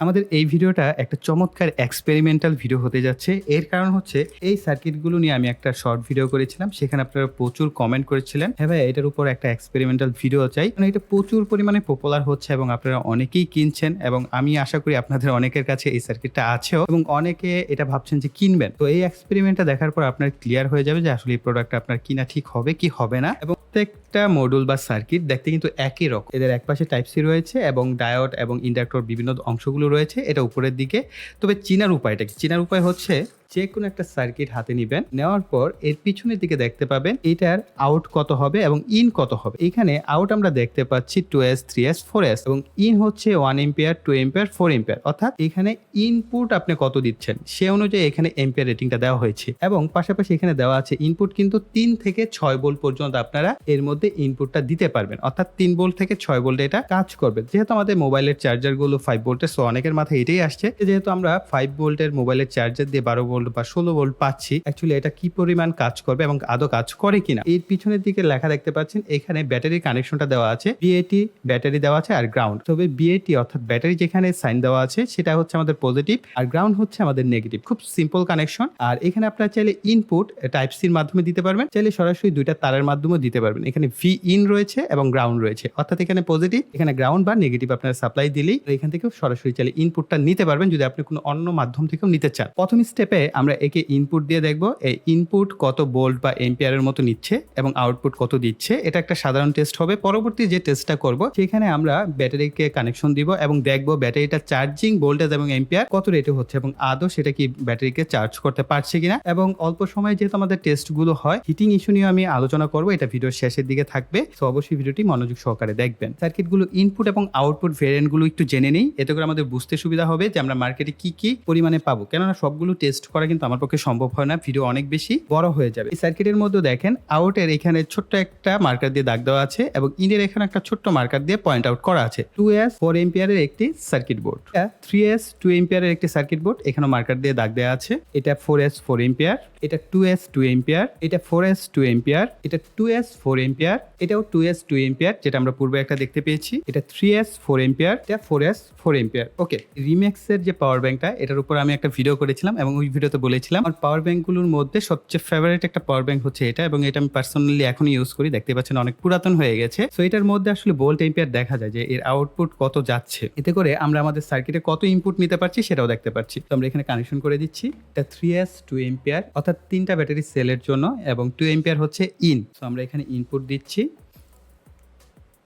আমাদের এই ভিডিওটা একটা চমৎকার এক্সপেরিমেন্টাল ভিডিও হতে যাচ্ছে। এর কারণ হচ্ছে, এই সার্কিটগুলো নিয়ে আমি একটা শর্ট ভিডিও করেছিলাম, সেখানে আপনারা প্রচুর কমেন্ট করেছিলেন। হ্যাঁ ভাই, এটার উপর একটা এক্সপেরিমেন্টাল ভিডিও চাই। মানে এটা প্রচুর পরিমাণে পপুলার হচ্ছে এবং আপনারা অনেকেই কিনছেন এবং আমি আশা করি আপনাদের অনেকের কাছে এই সার্কিটটা আছেও এবং অনেকে এটা ভাবছেন যে কিনবেন। তো এই এক্সপেরিমেন্টটা দেখার পর আপনার ক্লিয়ার হয়ে যাবে যে আসলে এই প্রোডাক্টটা আপনার কিনা ঠিক হবে কি হবে না এবং প্রত্যেকটা মডিউল বা সার্কিট দেখতে কিন্তু একই রকম। এদের একপাশে টাইপ সি রয়েছে এবং ডায়োড এবং ইন্ডাক্টর বিভিন্ন অংশগুলো রয়েছে এটা উপরের দিকে। তবে চিনার উপায়টা কি? চিনার উপায় হচ্ছে যে কোনো একটা সার্কিট হাতে নিবেন। নেওয়ার পর এর পিছনের দিকে দেখতে পাবেন এটার আউট কত হবে এবং ইন কত হবে। এখানে আউট আমরা দেখতে পাচ্ছি two S three S four S এবং ইন হচ্ছে one ampere two ampere four ampere অর্থাৎ এখানে ইনপুট আপনি কত দিচ্ছেন? সে অনুযায়ী এখানে এম্পিয়ার রেটিংটা দেওয়া হয়েছে। এবং পাশাপাশি এখানে দেওয়া আছে ইনপুট কিন্তু তিন থেকে ছয় ভোল্ট পর্যন্ত আপনারা এর মধ্যে ইনপুটটা দিতে পারবেন। অর্থাৎ তিন ভোল্ট থেকে ছয় ভোল্ট এটা কাজ করবে। যেহেতু আমাদের মোবাইলের চার্জারগুলো ফাইভ ভোল্টের সো অনেকের মাথায় এটাই আসছে। যেহেতু আমরা ফাইভ ভোল্টের মোবাইলের চার্জার দিয়ে বারো ভোল্ট বা ষোলো ভোল্ট পাচ্ছি অ্যাকচুয়ালি এটা কি পরিমাণ কাজ করবে এবং আদৌ কাজ করে কিনা? এর পিছনের দিকে লেখা দেখতে পাচ্ছেন, এখানে ব্যাটারি কানেকশনটা দেওয়া আছে বিএটি ব্যাটারি দেওয়া আছে আর গ্রাউন্ড তবে বিএটি অর্থাৎ ব্যাটারি যেখানে সাইন দেওয়া আছে, সেটা হচ্ছে আমাদের পজিটিভ আর গ্রাউন্ড হচ্ছে আমাদের নেগেটিভ খুব সিম্পল কানেকশন আর এখানে আপনারা চাইলে ইনপুট টাইপ সির মাধ্যমে দিতে পারবেন, চাইলে সরাসরি দুইটা তারের মাধ্যমে দিতে পারবেন। এখানে ভি ইন রয়েছে এবং গ্রাউন্ড রয়েছে। অর্থাৎ এখানে পজিটিভ এখানে গ্রাউন্ড বা নেগেটিভ আপনারা সাপ্লাই দিলেই এখান থেকেও সরাসরি চাইলে ইনপুটটা নিতে পারবেন যদি আপনি কোনো অন্য মাধ্যম থেকেও নিতে চান। প্রথম স্টেপে আমরা একে ইনপুট দিয়ে দেখব, এই ইনপুট কত বোল্ট বা এম্পিয়ারের মতো নিচ্ছে এবং আউটপুট কত দিচ্ছে, এটা একটা সাধারণ টেস্ট হবে। পরবর্তী যে টেস্টটা করব, সেখানে আমরা ব্যাটারিকে কানেকশন দিব এবং দেখব ব্যাটারিটা চার্জিং ভোল্টেজ এবং এম্পিয়ার কত রেটে হচ্ছে এবং আদৌ সেটা কি ব্যাটারিকে চার্জ করতে পারছে কিনা। এবং অল্প সময় যেহেতু আমাদের টেস্টগুলো হয় হিটিং ইস্যু নিয়ে আমি আলোচনা করব, এটা ভিডিওর শেষের দিকে থাকবে। তো অবশ্যই ভিডিওটি মনোযোগ সহকারে দেখবেন। সার্কিটগুলো ইনপুট এবং আউটপুট ভেরিয়েন্টগুলো একটু জেনে নেই, এতে করে আমাদের বুঝতে সুবিধা হবে যে আমরা মার্কেটে কি কি পরিমাণে পাবো। কেননা সবগুলো টেস্ট করা কিন্তু আমার পক্ষে সম্ভব হয় না, ভিডিও অনেক বেশি বড় হয়ে যাবে। এই সার্কিটের মধ্যে দেখেন আউটের এখানে ছোট্ট একটা মার্কার দিয়ে দাগ দেওয়া আছে এবং ইনের এখানে একটা ছোট্ট মার্কার দিয়ে পয়েন্ট আউট করা আছে। টু এস ফোর এম্পিয়ারের একটি circuit board three S two এম্পিয়ারের একটি সার্কিট বোর্ড এখানে মার্কার দিয়ে দাগ দেওয়া আছে। এটা ফোর এস ফোর এম্পিয়ার এটা টু এস টু এম্পিয়ার এটা ফোর এস টু এম্পিয়ার এটা টু এস ফোর এম্পিয়ার এটাও টু এস টু এম্পিয়ার যেটা আমরা পূর্বে একটা দেখতে পেয়েছি। এটা থ্রি এস ফোর এম্পিয়ার এটা four S four ampere okay রিম্যাক্সের যে পাওয়ার ব্যাংকটা এটার উপর আমি একটা ভিডিও করেছিলাম এবং ওই ভিডিওতে বলেছিলাম, আমার পাওয়ার ব্যাংকগুলোর মধ্যে সবচেয়ে ফেভারিট একটা পাওয়ার ব্যাংক হচ্ছে এটা এবং এটা আমি পার্সোনালি এখন ইউজ করি। দেখতে পাচ্ছেন অনেক পুরাতন হয়ে গেছে। সো এটার মধ্যে আসলে বোল্ট এম্পিয়ার দেখা যায় যে এর আউটপুট কত যাচ্ছে। এতে করে আমরা আমাদের সার্কিটে কত ইনপুট নিতে পারছি সেটাও দেখতে পাচ্ছি। তো আমরা এখানে কানেকশন করে দিচ্ছি। এটা থ্রি এস টু এম্পিয়ার অর্থাৎ তিনটা ব্যাটারি সেলের জন্য এবং টু এম্পিয়ার হচ্ছে ইন তো আমরা এখানে ইনপুট দিচ্ছি।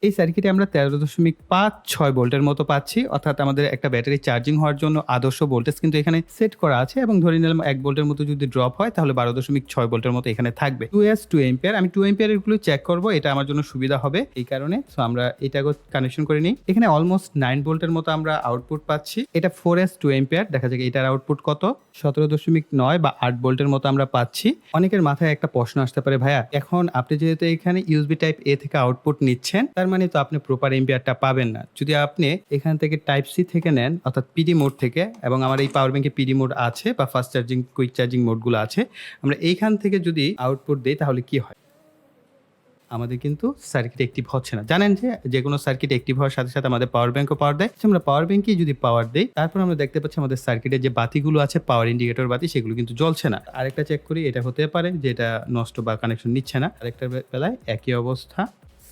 এই সার্কিটে আমরা তেরো দশমিক পাঁচ ছয় ভোল্টের মতো পাচ্ছি। অর্থাৎ আমাদের একটা ব্যাটারি চার্জিং হওয়ার জন্য আদর্শ ভোল্টেজ কিন্তু এখানে সেট করা আছে এবং ধরে নিলাম এক ভোল্টের মতো যদি ড্রপ হয়, তাহলে বারো দশমিক ছয় ভোল্টের মতো এখানে থাকবে। টু এস টু এম্পিয়ার আমি টু এম্পিয়ারগুলো চেক করব, এটা আমার জন্য সুবিধা হবে এই কারণে। সো আমরা এটা কানেকশন করে নিই। এখানে অলমোস্ট নাইন ভোল্টের মতো আমরা আউটপুট পাচ্ছি। এটা ফোর এস টু এম্পিয়ার দেখা যায় এটার আউটপুট কত। সতেরো দশমিক নয় বা আট ভোল্টের মতো আমরা পাচ্ছি। অনেকের মাথায় একটা প্রশ্ন আসতে পারে, ভাইয়া, এখন আপনি যেহেতু এখানে ইউএসবি টাইপ এ থেকে আউটপুট নিচ্ছেন, তার মানে তো আপনি প্রপার এম্পিয়ারটা পাবেন না। যদি আপনি এখান থেকে টাইপ সি থেকে নেন, অর্থাৎ পিডি মোড থেকে, এবং আমার এই পাওয়ার ব্যাংকে পিডি মোড আছে, বা ফাস্ট চার্জিং কুইক চার্জিং মোডগুলো আছে, আমরা এইখান থেকে যদি আউটপুট দিই, তাহলে কি হয়? আমাদের কিন্তু সার্কিট অ্যাক্টিভ হচ্ছে না। জানেন যে যে কোনো সার্কিট অ্যাক্টিভ হওয়ার সাথে সাথে আমাদের পাওয়ার ব্যাংকও পাওয়ার দেয়। আমরা পাওয়ার ব্যাঙ্কেই যদি পাওয়ার দেই, তারপর আমরা দেখতে পাচ্ছি আমাদের সার্কিটের যে বাতিগুলো আছে পাওয়ার ইন্ডিকেটর বাতি, সেগুলো কিন্তু জ্বলছে না। আরেকটা চেক করি, এটা হতে পারে যে এটা নষ্ট বা কানেকশন নিচ্ছে না। আরেকটা বেলায় একই অবস্থা।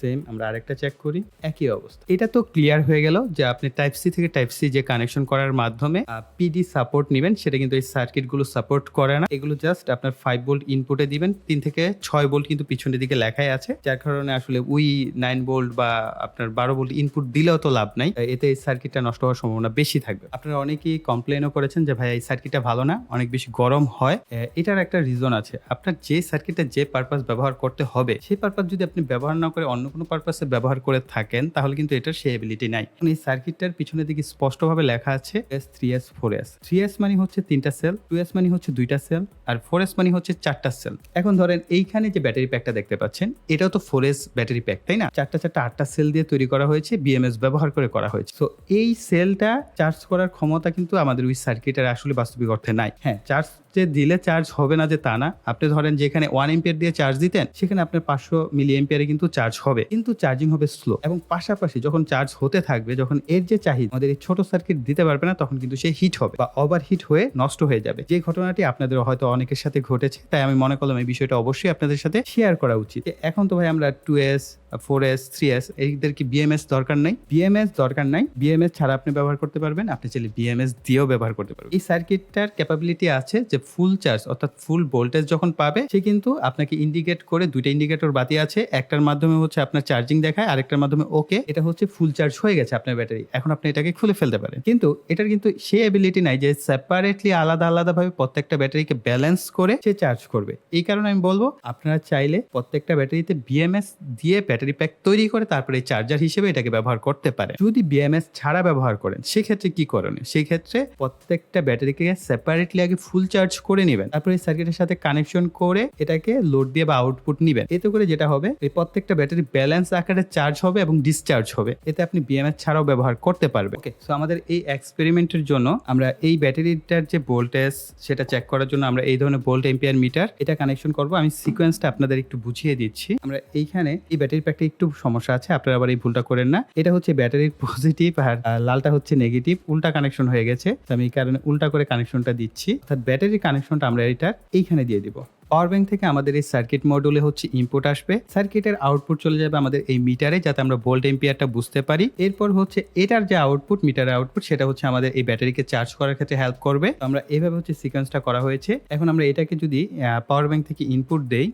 সেম আমরা আরেকটা চেক করি। একই অবস্থা। এটা তো ক্লিয়ার হয়ে গেল যে আপনি টাইপ সি থেকে টাইপ সি যে কানেকশন করার মাধ্যমে পিডি সাপোর্ট নেবেন, সেটা কিন্তু এই সার্কিটগুলো সাপোর্ট করে না। এগুলো জাস্ট আপনার ফাইভ ভোল্ট ইনপুটে দিবেন, তিন থেকে ছয় ভোল্ট কিন্তু পিছনের দিকে লেখাই আছে। যার কারণে আসলে উই নাইন ভোল্ট বা আপনার বারো ভোল্ট ইনপুট দিলেও তো লাভ নাই। এতে এই সার্কিটটা নষ্ট হওয়ার সম্ভাবনা বেশি থাকবে। আপনারা অনেকেই কমপ্লেনও করেছেন যে, ভাই, এই সার্কিটটা ভালো না, অনেক বেশি গরম হয়। এটার একটা রিজন আছে। আপনার যে সার্কিটটা যে পারপাস ব্যবহার করতে হবে, সেই পারপাস যদি আপনি ব্যবহার না করে অন্য কোনো পারপাসে ব্যবহার করে থাকেন, তাহলে কিন্তু এটার সেই এবিলিটি নাই। এই সার্কিটটার পিছনের দিকে স্পষ্টভাবে লেখা আছে S three S four S three S মানে হচ্ছে তিনটা সেল টু এস মানে হচ্ছে দুইটা সেল আর ফোর এস মানে হচ্ছে চারটা সেল এখন ধরেন এইখানে যে ব্যাটারি প্যাকটা দেখতে পাচ্ছেন, এটাও তো ফোর এস ব্যাটারি প্যাক তাই না? চারটা চারটা আটটা সেল দিয়ে তৈরি করা হয়েছে বিএমএস ব্যবহার করে করা হয়েছে। তো এই সেলটা চার্জ করার ক্ষমতা কিন্তু আমাদের ওই সার্কিটের আসলে বাস্তবিক অর্থে নাই। হ্যাঁ চার্জ যে দিলে চার্জ হবে না যে তা না, আপনি ধরেন যেখানে ওয়ান এম্পিয়ার দিয়ে চার্জ দিতেন, সেখানে আপনার পাঁচশো মিলি এম্পিয়ারে কিন্তু চার্জ হবে, কিন্তু চার্জিং হবে স্লো এবং পাশাপাশি যখন চার্জ হতে থাকবে, যখন এর যে চাহিদা, আমাদের এই ছোট সার্কিট দিতে পারবে না, তখন কিন্তু সে হিট হবে বা ওভার হিট হয়ে নষ্ট হয়ে যাবে। যে ঘটনাটি আপনাদের হয়তো অনেকের সাথে ঘটেছে, তাই আমি মনে করলাম এই বিষয়টা অবশ্যই আপনাদের সাথে শেয়ার করা উচিত। এখন তো ভাই আমরা two S four S three S এইদের কি বিএমএস দরকার নাই? বিএমএস দরকার নাই। বিএমএস ছাড়া আপনি ব্যবহার করতে পারবেন। আপনি চাইলে বিএমএস দিয়েও ব্যবহার করতে পারবেন। এই সার্কিটটার ক্যাপাবিলিটি আছে যে ফুল চার্জ অর্থাৎ ফুল ভোল্টেজ যখন পাবে, সে কিন্তু আপনাকে ইন্ডিকেট করে দুইটা ইন্ডিকেটর বাতি আছে। একটার মাধ্যমে হচ্ছে আপনার চার্জিং দেখায়, আরেকটার মাধ্যমে ওকে এটা হচ্ছে ফুল চার্জ হয়ে গেছে আপনার ব্যাটারি। এখন আপনি এটাকে খুলে ফেলতে পারেন। কিন্তু এটার কিন্তু সেই অ্যাবিলিটি নাই যে সেপারেটলি আলাদা, আলাদাভাবে প্রত্যেকটা ব্যাটারিকে ব্যালেন্স করে সে চার্জ করবে। এই কারণে আমি বলব, আপনারা চাইলে প্রত্যেকটা ব্যাটারিতে বিএমএস দিয়ে ব্যাটারি প্যাক তৈরি করে তারপরে চার্জার হিসেবে এটাকে ব্যবহার করতে পারে। যদি বিএমএস ছাড়া ব্যবহার করেন, সেক্ষেত্রে কি করণীয়? সেই ক্ষেত্রে প্রত্যেকটা ব্যাটারিকে সেপারেটলি আগে ফুল চার্জ করে নেবেন। তারপরে সার্কিটের সাথে কানেকশন করে এটাকে লোড দিয়ে বা আউটপুট নেবেন। এতে করে যেটা হবে, এই প্রত্যেকটা ব্যাটারি ব্যালেন্স আকারে চার্জ হবে এবং ডিসচার্জ হবে। এতে আপনি বিএমএস ছাড়াও ব্যবহার করতে পারবেন। ওকে সো আমাদের এই এক্সপেরিমেন্টের জন্য আমরা এই ব্যাটারিটার যে ভোল্টেজ সেটা চেক করার জন্য আমরা এই ধরনের ভোল্ট এম্পিয়ার মিটার এটা কানেকশন করব। আমি সিকোয়েন্সটা আপনাদের একটু বুঝিয়ে দিচ্ছি। আমরা এইখানে এই ব্যাটারি প্যাকটা একটু সমস্যা আছে, আপনারা আবার এই ভুলটা করেন না। এটা হচ্ছে ব্যাটারির পজিটিভ আর লালটা হচ্ছে নেগেটিভ উল্টা কানেকশন হয়ে গেছে। আমি এই কারণে উল্টা করে কানেকশনটা দিচ্ছি। অর্থাৎ ব্যাটারির কানেকশনটা আমরা এটার এইখানে দিয়ে দিব। পাওয়ার ব্যাংক থেকে আমাদের এই সার্কিট মডিউলে হচ্ছে ইনপুট আসবে। সার্কিটের আউটপুট চলে যাবে আমাদের এই মিটারে যাতে আমরা ভোল্ট এম্পিয়ারটা বুঝতে পারি। এরপর হচ্ছে এটার যে আউটপুট মিটারের আউটপুট সেটা হচ্ছে আমাদের এই ব্যাটারিকে চার্জ করার ক্ষেত্রে হেল্প করবে। আমরা এভাবে হচ্ছে সিকোয়েন্সটা করা হয়েছে। এখন আমরা এটাকে যদি পাওয়ার ব্যাংক থেকে ইনপুট দেই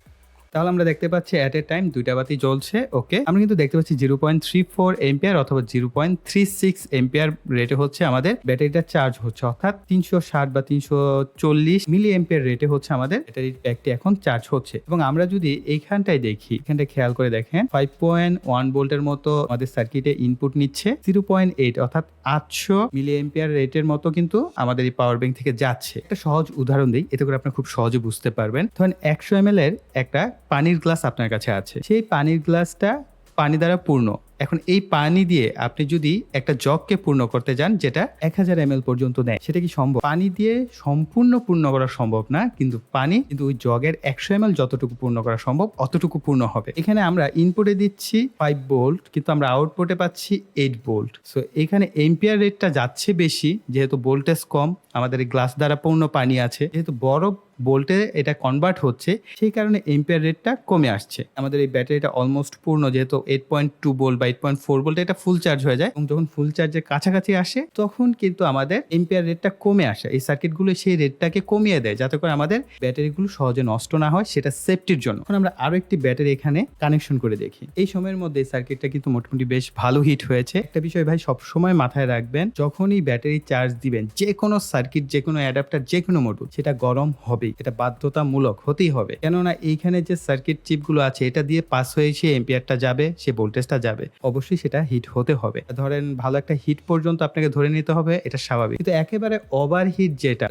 তাহলে আমরা দেখতে পাচ্ছি অ্যাট এ টাইম দুইটা বাতি জ্বলছে ওকে আমরা কিন্তু দেখতে পাচ্ছি zero point three four ampere অথবা zero point three six ampere রেটে হচ্ছে আমাদের ব্যাটারিটা চার্জ হচ্ছে, অর্থাৎ তিনশো ষাট বা তিনশো চল্লিশ মিলি এম্পিয়ার রেটে হচ্ছে আমাদের ব্যাটারির প্যাকটি এখন চার্জ হচ্ছে। এবং আমরা যদি এইখানটায় দেখি, এখানটায় খেয়াল করে দেখেন ফাইভ পয়েন্ট ওয়ান ভোল্টের মতো আমাদের সার্কিটে ইনপুট নিচ্ছে জিরো পয়েন্ট এইট অর্থাৎ আটশো মিলি এম্পিয়ার রেটের মতো কিন্তু আমাদের এই পাওয়ার ব্যাংক থেকে যাচ্ছে। একটা সহজ উদাহরণ দিই, এতে করে আপনার খুব সহজে বুঝতে পারবেন। ধরেন একশো এম এর একটা পানির গ্লাস আপনার কাছে আছে। সেই পানির গ্লাসটা পানি দ্বারা পূর্ণ। এখন এই পানি দিয়ে আপনি যদি একটা জগকে পূর্ণ করতে যান, যেটা এক হাজার এম পর্যন্ত নেয়, সেটা কি সম্ভব? পানি দিয়ে সম্পূর্ণ পূর্ণ করা সম্ভব না, কিন্তু পানি, কিন্তু ওই জগের একশো এম যতটুকু পূর্ণ করা সম্ভব, অতটুকু পূর্ণ হবে। এখানে আমরা ইনপুটে দিচ্ছি ফাইভ বোল্ট কিন্তু আমরা আউটপুটে পাচ্ছি এইট বোল্ট সো এখানে এম্পিয়ার রেটটা যাচ্ছে বেশি, যেহেতু ভোল্টেজ কম, আমাদের গ্লাস দ্বারা পূর্ণ পানি আছে। যেহেতু বড় ভোল্টে এটা কনভার্ট হচ্ছে, সেই কারণে এম্পিয়ার রেটটা কমে আসছে। আমাদের এই ব্যাটারিটা অলমোস্ট পূর্ণ, যেহেতু এইট পয়েন্ট টু ভোল্ট বা এইট পয়েন্ট ফোর ভোল্ট এটা ফুল চার্জ হয়ে যায়। এবং যখন ফুল চার্জের কাছাকাছি আসে, তখন কিন্তু আমাদের এম্পিয়ার রেটটা কমে আসে। এই সার্কিটগুলো সেই রেটটাকে কমিয়ে দেয়, যাতে করে আমাদের ব্যাটারিগুলো সহজে নষ্ট না হয়, সেটা সেফটির জন্য। এখন আমরা আরও একটি ব্যাটারি এখানে কানেকশন করে দেখি। এই সময়ের মধ্যে এই সার্কিটটা কিন্তু মোটামুটি বেশ ভালো হিট হয়েছে। একটা বিষয় ভাই সব সময় মাথায় রাখবেন, যখনই ব্যাটারি চার্জ দিবেন যে কোনো সার্কিট যে কোনো অ্যাডাপ্টার যে কোনো মডুল সেটা গরম হবেই, এটা বাধ্যতামূলক হতেই হবে। কেননা এইখানে যে সার্কিট চিপগুলো আছে, এটা দিয়ে পাস হয়ে সে এম্পিয়ারটা যাবে, সে ভোল্টেজটা যাবে, অবশ্যই সেটা হিট হতে হবে। ধরেন ভালো একটা হিট পর্যন্ত আপনাকে ধরে নিতে হবে, এটা স্বাভাবিক। কিন্তু একেবারে ওভার হিট যেটা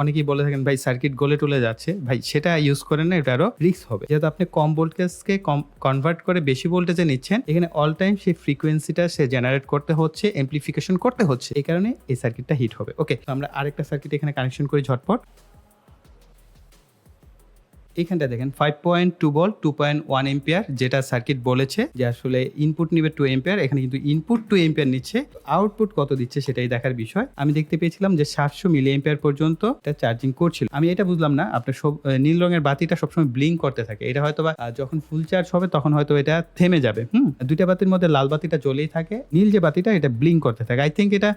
অনেকেই বলে থাকেন, ভাই সার্কিট গলে টলে যাচ্ছে। ভাই, সেটা ইউজ করেন না এটা আরও রিস্ক হবে। যেহেতু আপনি কম ভোল্টেজকে কম কনভার্ট করে বেশি ভোল্টেজে নিচ্ছেন, এখানে অল টাইম সেই ফ্রিকোয়েন্সিটা সে জেনারেট করতে হচ্ছে এমপ্লিফিকেশন করতে হচ্ছে। এই কারণে এই সার্কিটটা হিট হবে। ওকে আমরা আরেকটা সার্কিট এখানে কানেকশন করি ঝটপট। এখানটা দেখেন ফাইভ পয়েন্ট টু বল টু পয়েন্ট ওয়ান এম্পিয়ার যেটা সার্কিট বলেছে যে আসলে ইনপুট নিবে টু এম্পিয়ার এখানে কিন্তু ইনপুট টু এম্পিয়ার নিচ্ছে। আউটপুট কত দিচ্ছে সেটাই দেখার বিষয়। আমি দেখতে পেয়েছিলাম যে সাতশো মিলি এম্পিয়ার পর্যন্ত এটা চার্জিং করছিল। আমি এটা বুঝলাম না, আপনার সব নীল রঙের বাতিটা সবসময় ব্লিঙ্ক করতে থাকে। এটা হয়তো বা যখন ফুল চার্জ হবে তখন হয়তো এটা থেমে যাবে। হুম, দুইটা বাতির মধ্যে লাল বাতিটা জ্বলেই থাকে, নীল যে বাতিটা এটা ব্লিঙ্ক করতে থাকে। আই থিঙ্ক এটা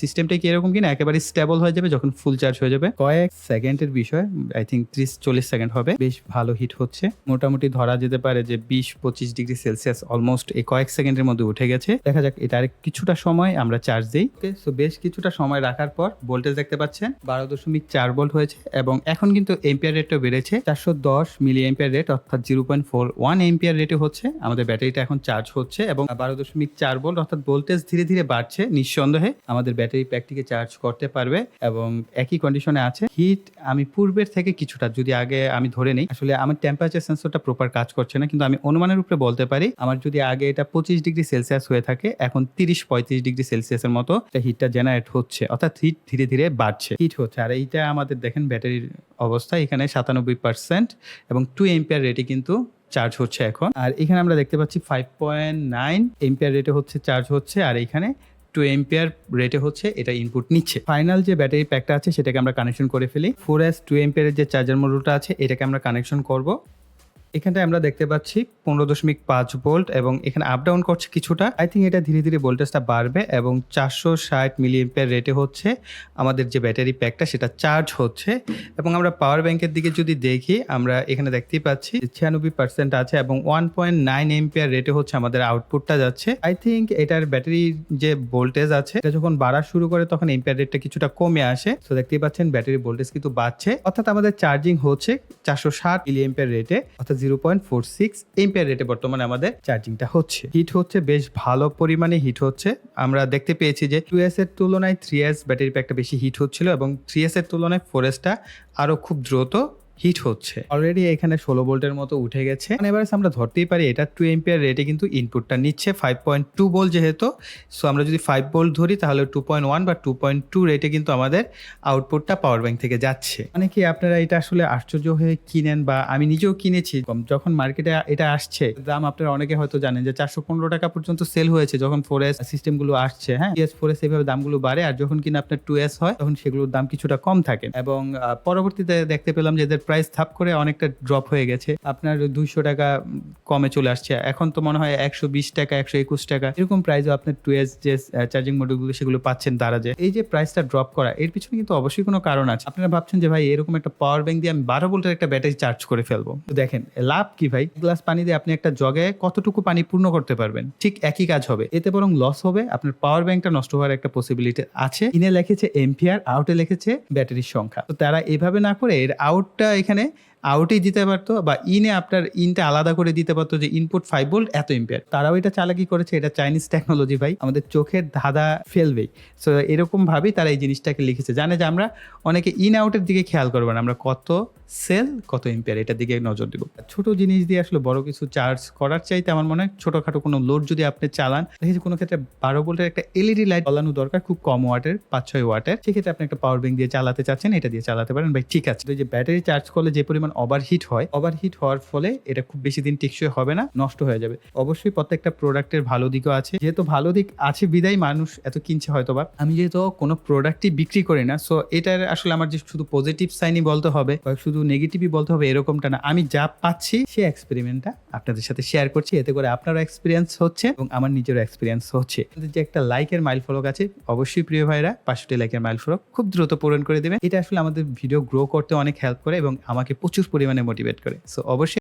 সিস্টেমটা কি এরকম কিনা? একেবারে স্টেবল হয়ে যাবে যখন ফুল চার্জ হয়ে যাবে। কয়েক সেকেন্ডের বিষয় আই থিঙ্ক ত্রিশ, চল্লিশ সেকেন্ড হবে। বেশ ভালো হিট হচ্ছে। মোটামুটি ধরা যেতে পারে যে বিশ, পঁচিশ ডিগ্রি সেলসিয়াস অলমোস্ট এই কয়েক সেকেন্ডের মধ্যে উঠে গেছে। দেখা যাক, এটা আরেক কিছুটা সময় আমরা চার্জ দিই। সো বেশ কিছুটা সময় রাখার পর ভোল্টেজ দেখতে পাচ্ছেন, বারো দশমিক চার ভোল্ট হয়েছে এবং এখন কিন্তু এম্পিয়ার রেটও বেড়েছে। চারশো দশ মিলি এম্পিয়ার রেট অর্থাৎ zero point four one ampere রেটে হচ্ছে। আমাদের ব্যাটারিটা এখন চার্জ হচ্ছে এবং বারো দশমিক চার ভোল্ট অর্থাৎ ভোল্টেজ ধীরে ধীরে বাড়ছে নিঃসন্দেহে। আমাদের আমাদের ব্যাটারি প্যাকটিকে চার্জ করতে পারবে এবং একই কন্ডিশনে আছে। হিট আমি পূর্বের থেকে কিছুটা, যদি আগে আমি ধরে নিই, আসলে আমার টেম্পারেচার সেন্সরটা প্রপার কাজ করছে না, কিন্তু আমি অনুমানের উপরে বলতে পারি, আমার যদি আগে এটা পঁচিশ ডিগ্রি সেলসিয়াস হয়ে থাকে, এখন তিরিশ পঁয়ত্রিশ ডিগ্রি সেলসিয়াসের মতো হিটটা জেনারেট হচ্ছে। অর্থাৎ হিট ধীরে ধীরে বাড়ছে। হিট হচ্ছে। আর এইটা আমাদের দেখেন ব্যাটারির অবস্থা, এখানে সাতানব্বই পার্সেন্ট এবং টু এম্পিয়ার রেটে কিন্তু চার্জ হচ্ছে এখন। আর এখানে আমরা দেখতে পাচ্ছি ফাইভ পয়েন্ট নাইন এম্পিয়ার রেটে হচ্ছে চার্জ হচ্ছে, আর এখানে টু এম্পিয়ার রেটে হচ্ছে, এটা ইনপুট নিচ্ছে। ফাইনাল যে ব্যাটারি প্যাকটা আছে, সেটাকে আমরা কানেকশন করে ফেলি। ফোর এস টু এম্পিয়ারের যে চার্জার মডেলটা আছে, এটাকে আমরা কানেকশন করব। এখানটায় আমরা দেখতে পাচ্ছি পনেরো দশমিক পাঁচ ভোল্ট এবং এখানে আপ ডাউন করছে কিছুটা। আই থিঙ্ক এটা ধীরে ধীরে ভোল্টেজটা বাড়বে এবং চারশো ষাট মিলি এম্পিয়ার রেটে হচ্ছে আমাদের যে ব্যাটারি প্যাকটা সেটা চার্জ হচ্ছে। এবং আমরা পাওয়ার ব্যাংকের দিকে যদি দেখি, আমরা এখানে দেখতেই পাচ্ছি ছিয়ানব্বই পার্সেন্ট আছে এবং ওয়ান পয়েন্ট নাইন এম্পিয়ার রেটে হচ্ছে আমাদের আউটপুটটা যাচ্ছে। আই থিঙ্ক এটার ব্যাটারির যে ভোল্টেজ আছে, এটা যখন বাড়া শুরু করে, তখন এম্পিয়ার রেটটা কিছুটা কমে আসে। তো দেখতেই পাচ্ছেন ব্যাটারি ভোল্টেজ কিন্তু বাড়ছে। অর্থাৎ আমাদের চার্জিং হচ্ছে চারশো ষাট মিলি এম্পিয়ার রেটে অর্থাৎ zero point four six ampere রেটে বর্তমানে আমাদের চার্জিংটা হচ্ছে। হিট হচ্ছে, বেশ ভালো পরিমাণে হিট হচ্ছে। আমরা দেখতে পেয়েছি যে টু এস এর তুলনায় থ্রি এস ব্যাটারি প্যাকটা বেশি হিট হচ্ছিল এবং থ্রি এস এর তুলনায় ফোর এসটা আরও খুব দ্রুত হিট হচ্ছে। অলরেডি এখানে ষোলো ভোল্টের মতো উঠে গেছে। মানে এবার আমরা ধরতেই পারি এটা টু এম্পিয়ার রেটে কিন্তু ইনপুটটা নিচ্ছে ফাইভ পয়েন্ট টু ভোল্ট যেহেতু। সো আমরা যদি ফাইভ ভোল্ট ধরি তাহলে টু পয়েন্ট ওয়ান বা টু পয়েন্ট টু রেটে কিন্তু আমাদের আউটপুটটা পাওয়ার ব্যাংক থেকে যাচ্ছে। মানে কি আপনারা এটা আসলে আশ্চর্য হয়ে কিনেন বা আমি নিজেও কিনেছি। যখন মার্কেটে এটা আসছে, দাম আপনারা অনেকে হয়তো জানেন যে চারশো পনেরো টাকা পর্যন্ত সেল হয়েছে যখন ফোর এস সিস্টেমগুলো আসছে হ্যাঁ? এস ফোর এস এইভাবে দামগুলো বাড়ে আর যখন কিনা আপনার টু এস হয়, তখন সেগুলোর দাম কিছুটা কম থাকে। এবং পরবর্তীতে দেখতে পেলাম যে এদের প্রাইস থাপ করে অনেকটা ড্রপ হয়ে গেছে। আপনার দুইশো টাকা কমে চলে আসছে। এখন তো মনে হয় একশো বিশ টাকা, একশো একুশ টাকা। এরকম প্রাইসও আপনার টু এস যে চার্জিং মডেলগুলো সেগুলো পাচ্ছেন তারা যে। এই যে প্রাইসটা ড্রপ করা, এর পিছনে কিন্তু অবশ্যই কোনো কারণ আছে। আপনারা ভাবছেন যে, ভাই, এরকম একটা পাওয়ার ব্যাংক দিয়ে আমি বারো ভোল্টের একটা ব্যাটারি চার্জ করে ফেলব। তো দেখেন, লাভ কি, ভাই? গ্লাস পানি দিয়ে আপনি একটা জগে কতটুকু পানি পূর্ণ করতে পারবেন? ঠিক একই কাজ হবে। এতে বরং লস হবে। আপনার পাওয়ার ব্যাংকটা নষ্ট হওয়ার একটা পসিবিলিটি আছে। ইনে লিখেছে এম্পিয়ার আউটে লিখেছে ব্যাটারির সংখ্যা। তো তারা এভাবে না করে, এর আউটটা এখানে আউটেই দিতে পারতো বা ইনে আপনার ইনটা আলাদা করে দিতে পারতো যে ইনপুট ফাইভ ভোল্ট এত এম্পিয়ার তারাও এটা চালাকি করেছে, এটা চাইনিজ টেকনোলজি ভাই। আমাদের চোখের ধাঁধা ফেলবেই সো এরকমভাবেই তারা এই জিনিসটাকে লিখেছে। জানে যে আমরা অনেকে ইন আউটের দিকে খেয়াল করব না। আমরা কত সেল কত এম্পিয়ার এটার দিকে নজর দেবো। ছোট জিনিস দিয়ে আসলে বড় কিছু চার্জ করার চাইতে আমার মনে হয় ছোটোখাটো কোনো লোড যদি আপনি চালান দেখেছি কোনো ক্ষেত্রে বারো ভোল্টের একটা এলইডি লাইট চালানো দরকার, খুব কম ওয়াটের পাঁচ ছয় ওয়াটের সেক্ষেত্রে আপনি একটা পাওয়ার ব্যাংক দিয়ে চালাতে চাচ্ছেন, এটা দিয়ে চালাতে পারেন। ভাই, ঠিক আছে। যে ব্যাটারি চার্জ করলে যে পরিমাণ ওভারহিট হয় ওভারহিট হওয়ার ফলে এটা খুব বেশি দিন টেকসই হবে না, নষ্ট হয়ে যাবে। অবশ্যই প্রত্যেকটা প্রোডাক্টের ভালো দিকও আছে। যেহেতু ভালো দিক আছে, বিদায় মানুষ এত কিনছে হয়তো বা আমি যেহেতু কোনো প্রোডাক্টই বিক্রি করি না সো এটার আসলে আমার যে শুধু পজিটিভ সাইনই বলতে হবে শুধু নেগেটিভই বলতে হবে, এরকমটা না। আমি যা পাচ্ছি সেই এক্সপেরিমেন্টটা আপনাদের সাথে শেয়ার করছি। এতে করে আপনারও এক্সপিরিয়েন্স হচ্ছে এবং আমার নিজেরও এক্সপিরিয়েন্স হচ্ছে। যে একটা লাইকের মাইল ফলক আছে, অবশ্যই প্রিয় ভাইরা, পাঁচশোটি লাইকের মাইল ফলক খুব দ্রুত পূরণ করে দেবেন। এটা আসলে আমাদের ভিডিও গ্রো করতে অনেক হেল্প করে এবং আমাকে প্রচুর পরিমাণে মোটিভেট করে। সো অবশ্যই